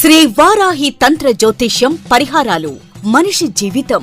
శ్రీ వారాహి తంత్ర జ్యోతిష్యం పరిహారాలు మనిషి జీవితం.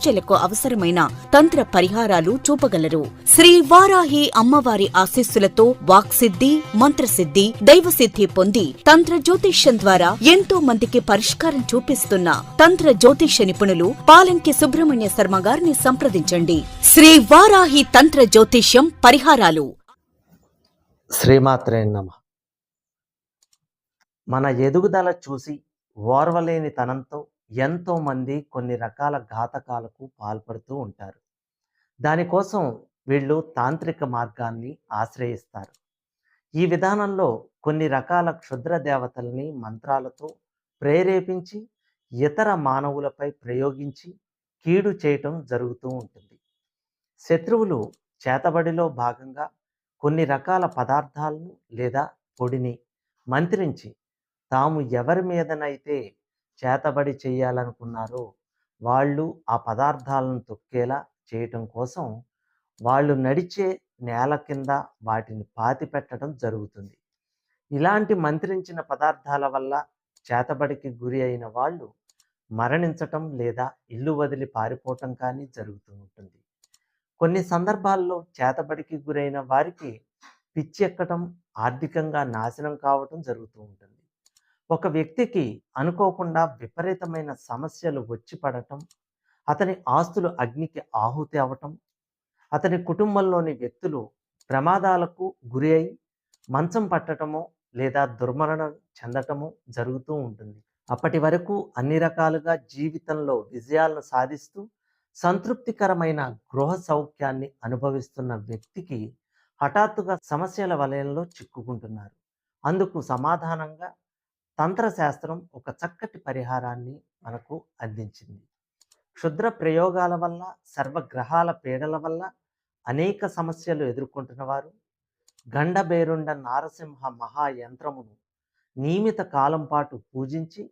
సమస్యలకు అవసరమైన తంత్ర పరిహారాలు చూపగలరు. శ్రీ వారాహి అమ్మవారి ఆశీస్సులతో వాక్సిద్ధి మంత్రసిద్ధి దైవసిద్ధి పొంది తంత్ర జ్యోతిష్యం ద్వారా ఎంతో మందికి పరిష్కారం చూపిస్తున్న తంత్ర జ్యోతిష్య నిపుణులు పాలంకి సుబ్రహ్మణ్య శర్మ గారిని సంప్రదించండి. శ్రీ వారాహి తంత్ర జ్యోతిష్యం పరిహారాలు. శ్రీమాత్రే నమ. మన ఎదుగుదల చూసి ఓర్వలేని తనంతో ఎంతోమంది కొన్ని రకాల ఘాతకాలకు పాల్పడుతూ ఉంటారు. దానికోసం వీళ్ళు తాంత్రిక మార్గాన్ని ఆశ్రయిస్తారు. ఈ విధానంలో కొన్ని రకాల క్షుద్ర దేవతల్ని మంత్రాలతో ప్రేరేపించి ఇతర మానవులపై ప్రయోగించి కీడు చేయటం జరుగుతూ ఉంటుంది. శత్రువులు చేతబడిలో భాగంగా కొన్ని రకాల పదార్థాలను లేదా పొడిని మంత్రించి తాము ఎవరి మీదనైతే చేతబడి చేయాలనుకున్నారో. వాళ్ళు ఆ పదార్థాలను తొక్కేలా చేయటం కోసం వాళ్ళు నడిచే నేల కింద వాటిని పాతి పెట్టడం జరుగుతుంది. ఇలాంటి మంత్రించిన పదార్థాల వల్ల చేతబడికి గురి అయిన వాళ్ళు మరణించటం లేదా ఇల్లు వదిలి పారిపోవటం కానీ జరుగుతూ ఉంటుంది. కొన్ని సందర్భాల్లో చేతబడికి గురైన వారికి పిచ్చి ఎక్కటం ఆర్థికంగా నాశనం కావటం జరుగుతూ ఉంటుంది. ఒక వ్యక్తికి అనుకోకుండా విపరీతమైన సమస్యలు వచ్చి పడటం అతని ఆస్తులు అగ్నికి ఆహుతి అవటం అతని కుటుంబంలోని వ్యక్తులు ప్రమాదాలకు గురి అయి మంచం పట్టటము లేదా దుర్మరణం చెందటము జరుగుతూ ఉంటుంది. అప్పటి వరకు అన్ని రకాలుగా జీవితంలో విజయాలను సాధిస్తూ సంతృప్తికరమైన గృహ సౌఖ్యాన్ని అనుభవిస్తున్న వ్యక్తికి హఠాత్తుగా సమస్యల వలయంలో చిక్కుకుంటున్నారు. అందుకు సమాధానంగా తంత్రశాస్త్రం ఒక చక్కటి పరిహారాన్ని మనకు అందించింది. క్షుద్ర ప్రయోగాల వల్ల సర్వగ్రహాల పీడల వల్ల అనేక సమస్యలు ఎదుర్కొంటున్న వారు గండబేరుండ నారసింహ మహాయంత్రమును నియమిత కాలం పాటు పూజించి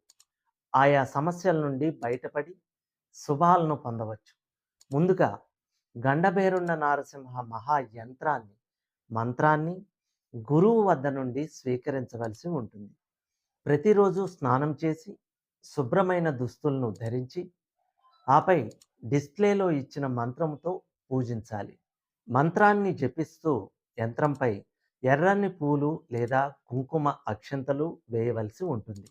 ఆయా సమస్యల నుండి బయటపడి శుభాలను పొందవచ్చు. ముందుగా గండబేరుండ నారసింహ మహాయంత్రాన్ని మంత్రాన్ని గురువు వద్ద నుండి స్వీకరించవలసి ఉంటుంది. ప్రతిరోజు స్నానం చేసి శుభ్రమైన దుస్తులను ధరించి ఆపై డిస్ప్లేలో ఇచ్చిన మంత్రంతో పూజించాలి. మంత్రాన్ని జపిస్తూ యంత్రంపై ఎర్రని పూలు లేదా కుంకుమ అక్షంతలు వేయవలసి ఉంటుంది.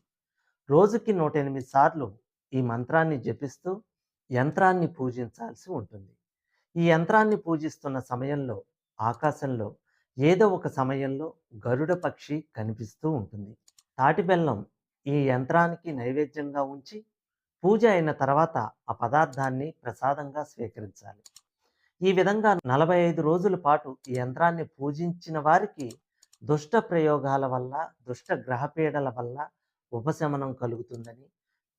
రోజుకి నూట ఎనిమిది సార్లు ఈ మంత్రాన్ని జపిస్తూ యంత్రాన్ని పూజించాల్సి ఉంటుంది. ఈ యంత్రాన్ని పూజిస్తున్న సమయంలో ఆకాశంలో ఏదో ఒక సమయంలో గరుడ పక్షి కనిపిస్తూ ఉంటుంది. తాటి బెల్లం ఈ యంత్రానికి నైవేద్యంగా ఉంచి పూజ అయిన తర్వాత ఆ పదార్థాన్ని ప్రసాదంగా స్వీకరించాలి. ఈ విధంగా నలభై ఐదు రోజుల పాటు ఈ యంత్రాన్ని పూజించిన వారికి దుష్ట ప్రయోగాల వల్ల దుష్ట గ్రహపీడల వల్ల ఉపశమనం కలుగుతుందని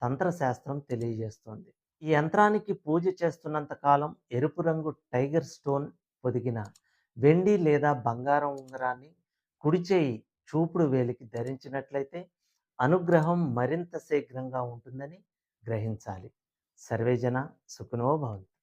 తంత్రశాస్త్రం తెలియజేస్తోంది. ఈ యంత్రానికి పూజ చేస్తున్నంత కాలం ఎరుపు రంగు టైగర్ స్టోన్ పొదిగిన వెండి లేదా బంగారం ఉంగరాన్ని కుడిచేయి చూపుడు వేలికి ధరించినట్లయితే అనుగ్రహం మరింత శీఘ్రంగా ఉంటుందని గ్రహించాలి. సర్వేజన సుఖనో భవంతు.